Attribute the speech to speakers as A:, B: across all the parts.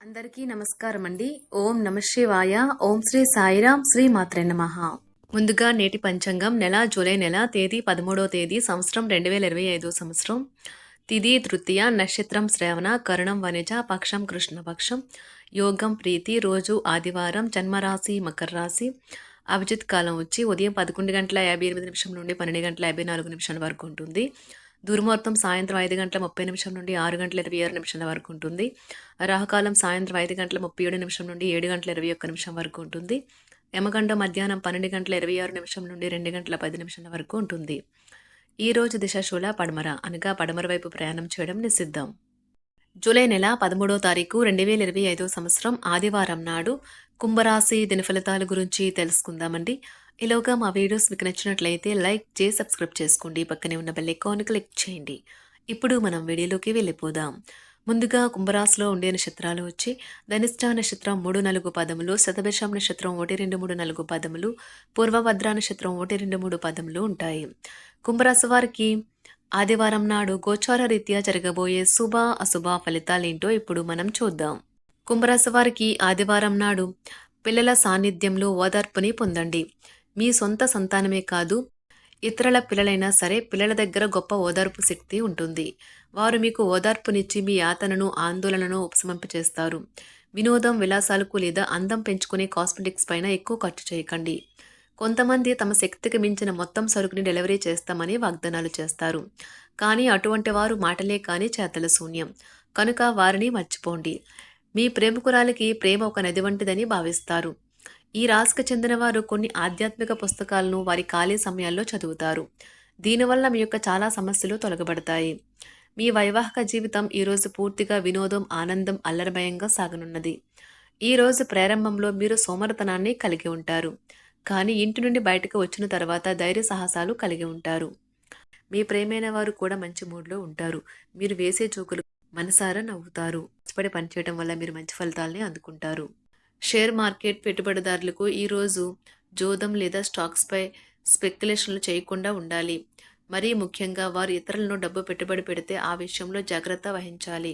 A: అందరికీ నమస్కారం అండి ఓం నమ శివాయ. ఓం శ్రీ సాయిరాం. శ్రీ మాత్రే నమ. ముందుగా నేటి పంచాంగం నెల జూలై నెల తేదీ పదమూడో తేదీ సంవత్సరం రెండు వేల ఇరవై ఐదో సంవత్సరం. తిది తృతీయ నక్షత్రం శ్రవణ కరుణం వనిజ పక్షం కృష్ణపక్షం యోగం ప్రీతి రోజు ఆదివారం జన్మరాశి మకర రాశి. అభిజిత్ కాలం వచ్చి ఉదయం పదకొండు గంటల యాభై ఎనిమిది నిమిషం నుండి పన్నెండు గంటల యాభై నాలుగు నిమిషాల వరకు ఉంటుంది. దుర్ముహూర్తం సాయంత్రం ఐదు గంటల ముప్పై నిమిషం నుండి ఆరు గంటల ఇరవై ఆరు నిమిషాల వరకు ఉంటుంది. రాహకాలం సాయంత్రం ఐదు గంటల ముప్పై ఏడు నిమిషం నుండి ఏడు గంటల ఇరవై ఒక్క నిమిషం వరకు ఉంటుంది. యమగండ మధ్యాహ్నం పన్నెండు గంటల ఇరవై ఆరు నిమిషం నుండి రెండు గంటల పది నిమిషాల వరకు ఉంటుంది. ఈ రోజు దిశశూల పడమర అనగా పడమర వైపు ప్రయాణం చేయడం నిషిద్ధం. జూలై నెల పదమూడో తారీఖు రెండు వేల ఇరవై ఐదో సంవత్సరం ఆదివారం నాడు కుంభరాశి దిన ఫలితాల గురించి తెలుసుకుందామండి. ఈలోగా మా వీడియోస్ మీకు నచ్చినట్లయితే లైక్ చేసి సబ్స్క్రైబ్ చేసుకోండి. పక్కనే ఉన్న బెల్ ఐకాన్ క్లిక్ చేయండి. ఇప్పుడు మనం వీడియోలోకి వెళ్ళిపోదాం. ముందుగా కుంభరాశిలో ఉండే నక్షత్రాలు వచ్చి ధనిష్ట నక్షత్రం మూడు నాలుగు పదములు శతభిషం నక్షత్రం ఒకటి రెండు మూడు నాలుగు పదములు పూర్వభద్ర నక్షత్రం ఒకటి రెండు మూడు పదములు ఉంటాయి. కుంభరాశి వారికి ఆదివారం నాడు గోచార రీత్యా జరగబోయే శుభ అశుభ ఫలితాలేంటో ఇప్పుడు మనం చూద్దాం. కుంభరాశి వారికి ఆదివారం నాడు పిల్లల సాన్నిధ్యంలో ఓదార్పుని పొందండి. మీ సొంత సంతానమే కాదు ఇతరుల పిల్లలైనా సరే పిల్లల దగ్గర గొప్ప ఓదార్పు శక్తి ఉంటుంది. వారు మీకు ఓదార్పునిచ్చి మీ యాతనను ఆందోళనను ఉపశమింపచేస్తారు. వినోదం విలాసాలకు లేదా అందం పెంచుకునే కాస్మెటిక్స్ పైన ఎక్కువ ఖర్చు చేయకండి. కొంతమంది తమ శక్తికి మించిన మొత్తం సరుకుని డెలివరీ చేస్తామని వాగ్దానాలు చేస్తారు. కానీ అటువంటి వారు మాటలే కానీ చేతల శూన్యం. కనుక వారిని మర్చిపోండి. మీ ప్రేమకురాలకి ప్రేమ ఒక నది వంటిదని భావిస్తారు. ఈ రాశికి చెందిన వారు కొన్ని ఆధ్యాత్మిక పుస్తకాలను వారి ఖాళీ సమయాల్లో చదువుతారు. దీనివల్ల మీ యొక్క చాలా సమస్యలు తొలగబడతాయి. మీ వైవాహిక జీవితం ఈరోజు పూర్తిగా వినోదం ఆనందం అల్లరమయంగా సాగనున్నది. ఈ రోజు ప్రారంభంలో మీరు సోమరతనాన్ని కలిగి ఉంటారు. కానీ ఇంటి నుండి బయటకు వచ్చిన తర్వాత ధైర్య సాహసాలు కలిగి ఉంటారు. మీ ప్రేమైన వారు కూడా మంచి మూడ్లో ఉంటారు. మీరు వేసే జోకులు మనసారా నవ్వుతారు. కష్టపడి పనిచేయడం వల్ల మీరు మంచి ఫలితాలని అందుకుంటారు. షేర్ మార్కెట్ పెట్టుబడిదారులకు ఈరోజు జోదం లేదా స్టాక్స్పై స్పెక్యులేషన్లు చేయకుండా ఉండాలి. మరీ ముఖ్యంగా వారు ఇతరులను డబ్బు పెట్టుబడి పెడితే ఆ విషయంలో జాగ్రత్త వహించాలి.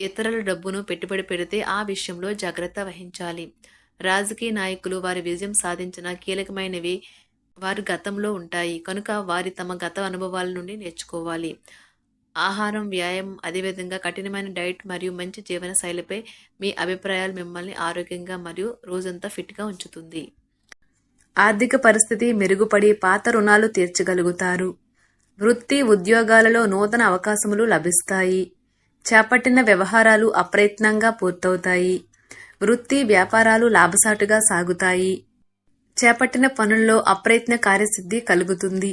A: ఇతరుల డబ్బును పెట్టుబడి పెడితే ఆ విషయంలో జాగ్రత్త వహించాలి. రాజకీయ నాయకులు వారి విజయం సాధించిన కీలకమైనవి వారి గతంలో ఉంటాయి. కనుక వారి తమ గత అనుభవాల నుండి నేర్చుకోవాలి. ఆహారం వ్యాయామం అదేవిధంగా కఠినమైన డైట్ మరియు మంచి జీవన శైలిపై మీ అభిప్రాయాలు మిమ్మల్ని ఆరోగ్యంగా మరియు రోజంతా ఫిట్గా ఉంచుతుంది. ఆర్థిక పరిస్థితి మెరుగుపడి పాత రుణాలు తీర్చగలుగుతారు. వృత్తి ఉద్యోగాలలో నూతన అవకాశములు లభిస్తాయి. చేపట్టిన వ్యవహారాలు అప్రయత్నంగా పూర్తవుతాయి. వృత్తి వ్యాపారాలు లాభసాటుగా సాగుతాయి. చేపట్టిన పనుల్లో అప్రయత్న కార్యసిద్ధి కలుగుతుంది.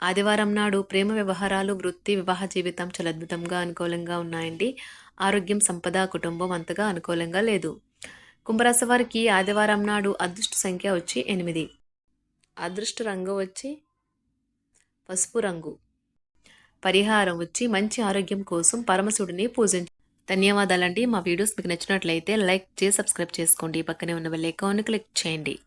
A: ఆదివారం నాడు ప్రేమ వ్యవహారాలు వృత్తి వివాహ జీవితం చాలా అద్భుతంగా అనుకూలంగా ఉన్నాయండి. ఆరోగ్యం సంపద కుటుంబం అంతగా అనుకూలంగా లేదు. కుంభరాశి వారికి ఆదివారం నాడు అదృష్ట సంఖ్య వచ్చి ఎనిమిది. అదృష్ట రంగు వచ్చి పసుపు రంగు. పరిహారం వచ్చి మంచి ఆరోగ్యం కోసం పరమశివుడిని పూజించు. ధన్యవాదాలండి. మా వీడియోస్ మీకు నచ్చినట్లయితే లైక్ చేసి సబ్స్క్రైబ్ చేసుకోండి. పక్కనే ఉన్న బెల్ ఐకాన్ క్లిక్ చేయండి.